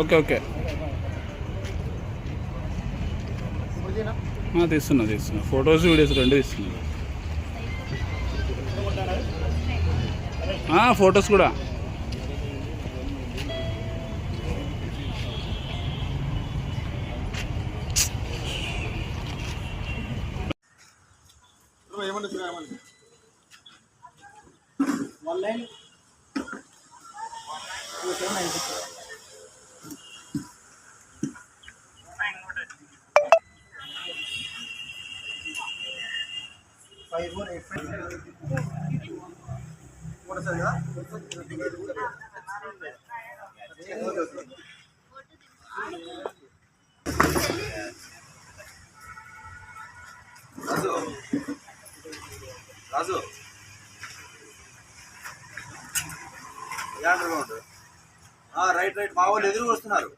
Okay okay. తీస్తున్నా తీస్తున్నా. Photos videos రెండు తీస్తున్నా. ఫొటోస్ కూడా. Five four eight five Raju Raju right right. మా వాళ్ళు ఎదురు వస్తున్నారు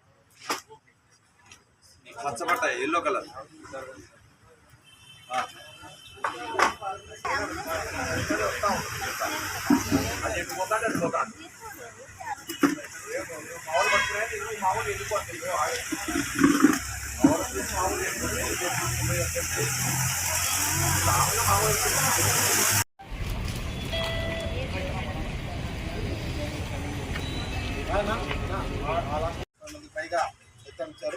పచ్చబట్ట ఎల్లో కలర్ పైగా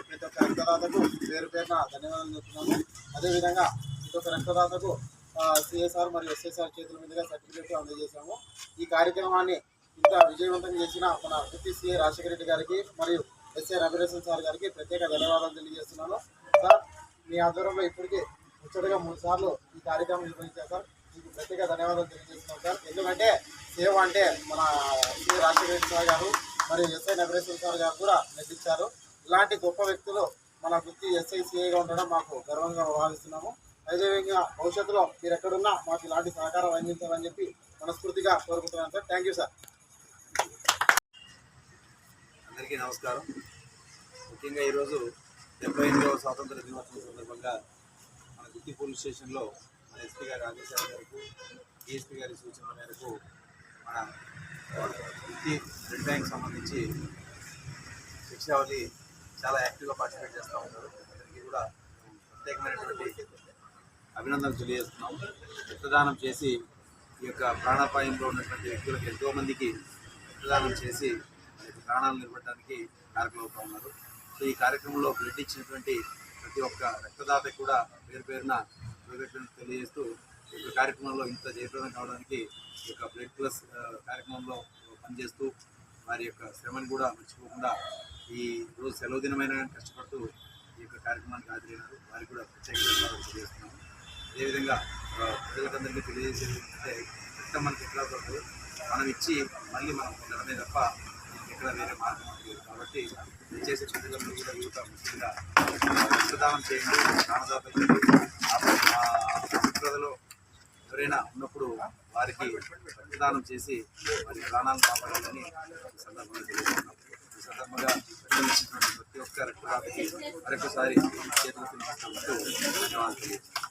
ప్రతి ఒక్క రక్తదాతకు పేరు పేరున ధన్యవాదాలు చెప్తున్నాము అదేవిధంగా ప్రతి ఒక్క రక్తదాతకు సిఎస్ఆర్ మరియు ఎస్ఎస్ఆర్ చేతుల మీదుగా సర్టిఫికేట్ అందజేశాము. ఈ కార్యక్రమాన్ని ఇంత విజయవంతం చేసిన మన ప్రతి సిఏ రాజశేఖర రెడ్డి గారికి మరియు ఎస్ఏ రవిరేషన్ సార్ గారికి ప్రత్యేక ధన్యవాదాలు తెలియజేస్తున్నాను. సార్ మీ ఆధ్వర్యంలో ఇప్పటికే ముచ్చటగా మూడు సార్లు ఈ కార్యక్రమం నిర్వహించారు సార్. మీకు ప్రత్యేక ధన్యవాదాలు తెలియజేస్తున్నాం సార్. ఎందుకంటే సేవ అంటే మన సిఏ రాజశేఖర రెడ్డి సార్ గారు మరియు ఎస్ఐ నగరేశ్వర సార్ గారు కూడా నటించారు ఇలాంటి గొప్ప వ్యక్తులు మన వృత్తి ఎస్ఐ సిఐగా ఉండడం మాకు గర్వంగా భావిస్తున్నాము. అదేవిధంగా భవిష్యత్తులో మీరు ఎక్కడున్నా మాకు ఇలాంటి సహకారం అందించాలని చెప్పి మనస్ఫూర్తిగా కోరుకుంటున్నాను సార్. థ్యాంక్ యూ సార్ అందరికీ నమస్కారం. ముఖ్యంగా ఈరోజు డెబ్బై ఎనిమిదవ స్వాతంత్ర దినోత్సవం సందర్భంగా మన గుత్తి పోలీస్ స్టేషన్లో మన ఎస్పీ గారి ఆదేశాల మేరకు డిఎస్పీ గారి సూచనల మేరకు మన గుత్తి బ్లడ్ బ్యాంక్ సంబంధించి శిక్షావళి చాలా యాక్టివ్గా పార్టిసిపేట్ చేస్తూ ఉన్నారు. అందరికీ కూడా ప్రత్యేకమైనటువంటి అభినందనలు తెలియజేస్తున్నాం రక్తదానం చేసి ఈ యొక్క ప్రాణాపాయంలో ఉన్నటువంటి వ్యక్తులకు ఎంతో మందికి రక్తదానం చేసి ప్రాణాలు నిలబడడానికి కారకులవుతూ ఉన్నారు. సో ఈ కార్యక్రమంలో బ్లడ్ ఇచ్చినటువంటి ప్రతి ఒక్క రక్తదాత కూడా పేరు పేరున తెలియజేస్తూ ఈ యొక్క కార్యక్రమంలో ఇంత జయప్రదం కావడానికి ఈ యొక్క బ్లడ్ ప్లస్ కార్యక్రమంలో పనిచేస్తూ వారి యొక్క శ్రమను కూడా మర్చిపోకుండా ఈ రోజు సెలవు దినమైన కష్టపడుతూ ఈ యొక్క కార్యక్రమానికి హాజరైనారు. వారికి కూడా ప్రత్యేక ఏ విధంగా ప్రజలకందరికీ తెలియజేసేది ఏంటంటే రక్తం మనకి ఎట్లా కొరకు మనం ఇచ్చి మళ్ళీ మనం పొందడమే తప్ప దీనికి ఎక్కడ వేరే మార్గం లేదు. కాబట్టి దయచేసి ప్రజలందరూ కూడా యువత ముఖ్యంగా రక్తదానం చేయండి ప్రాణదాతలు ప్రజలు ఎవరైనా ఉన్నప్పుడు వారికి రక్తదానం చేసి వారి ప్రాణాలను కాపాడాలని సందర్భంగా తెలియజేస్తున్నాం. ఈ సందర్భంగా ప్రతి ఒక్క రక్తదాతకి మరొకసారి చేతులు తినిపిస్తున్నట్టు ధన్యవాదాలు తెలియజేస్తున్నాం